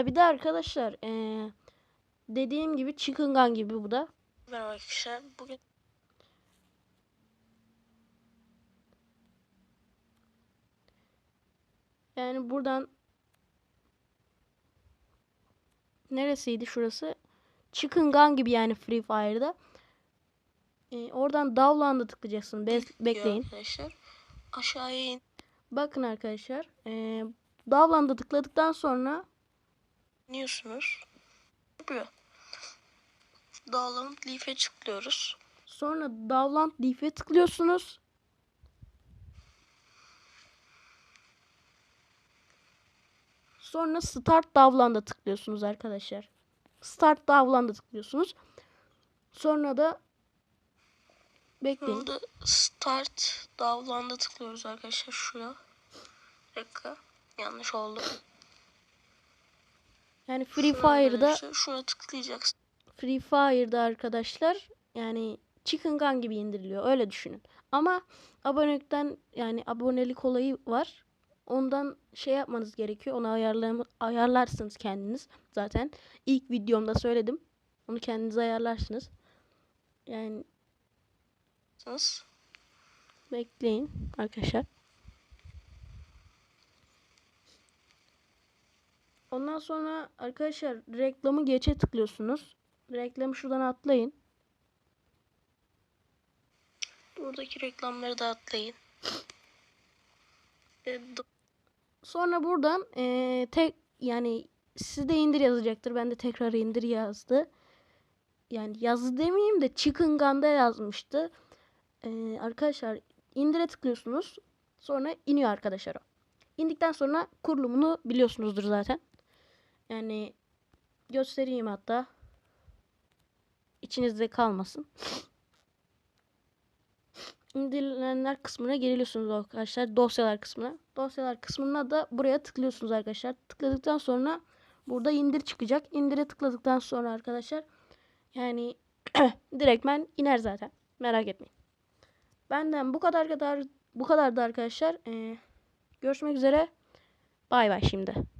Ha bir de arkadaşlar eee, dediğim gibi Chicken Gun gibi bu da. Merhaba arkadaşlar. Bugün Yani buradan neresiydi şurası? Chicken Gun gibi yani Free Fire'da. Ee, oradan Download'a tıklayacaksın. Be- bekleyin. arkadaşlar. Aşağıya in- Bakın arkadaşlar. Ee, Download'a tıkladıktan sonra iniyorsunuz. Yapıyor. Download Leaf'e tıklıyoruz. sonra Download Leaf'e tıklıyorsunuz. Sonra Start Download'a tıklıyorsunuz arkadaşlar. Start Download'a tıklıyorsunuz. Sonra da bekleyin. Burada Start Download'a tıklıyoruz arkadaşlar. Şuraya. Bir dakika. Yanlış oldu. Yani Free Şuraya Fire'da arkadaşlar, Şuna tıklayacaksın. Free Fire'da arkadaşlar yani Chicken Gun gibi indiriliyor. Öyle düşünün. Ama abonelikten yani abonelik olayı var. Ondan şey yapmanız gerekiyor. Onu ayarlam ayarlarsınız kendiniz. Zaten ilk videomda söyledim. Onu kendiniz ayarlarsınız. Yani bekleyin arkadaşlar. Ondan sonra arkadaşlar reklamı geçe tıklıyorsunuz. Reklamı şuradan atlayın. Buradaki reklamları da atlayın. Sonra buradan eee, tek yani sizde indir yazacaktır. Ben de tekrar indir yazdı. Yani yazdı demeyeyim de Chicken Gun'da yazmıştı. Eee, arkadaşlar indire tıklıyorsunuz. Sonra iniyor arkadaşlar o. İndikten sonra kurulumunu biliyorsunuzdur zaten. Yani göstereyim hatta. İçinizde kalmasın. indirilenler kısmına geliyorsunuz arkadaşlar. Dosyalar kısmına. Dosyalar kısmına da buraya tıklıyorsunuz arkadaşlar. Tıkladıktan sonra burada indir çıkacak. İndire tıkladıktan sonra arkadaşlar yani direktmen iner zaten. Merak etmeyin. Benden bu kadar kadar bu kadardı arkadaşlar. Ee, görüşmek üzere. Bay bay şimdi.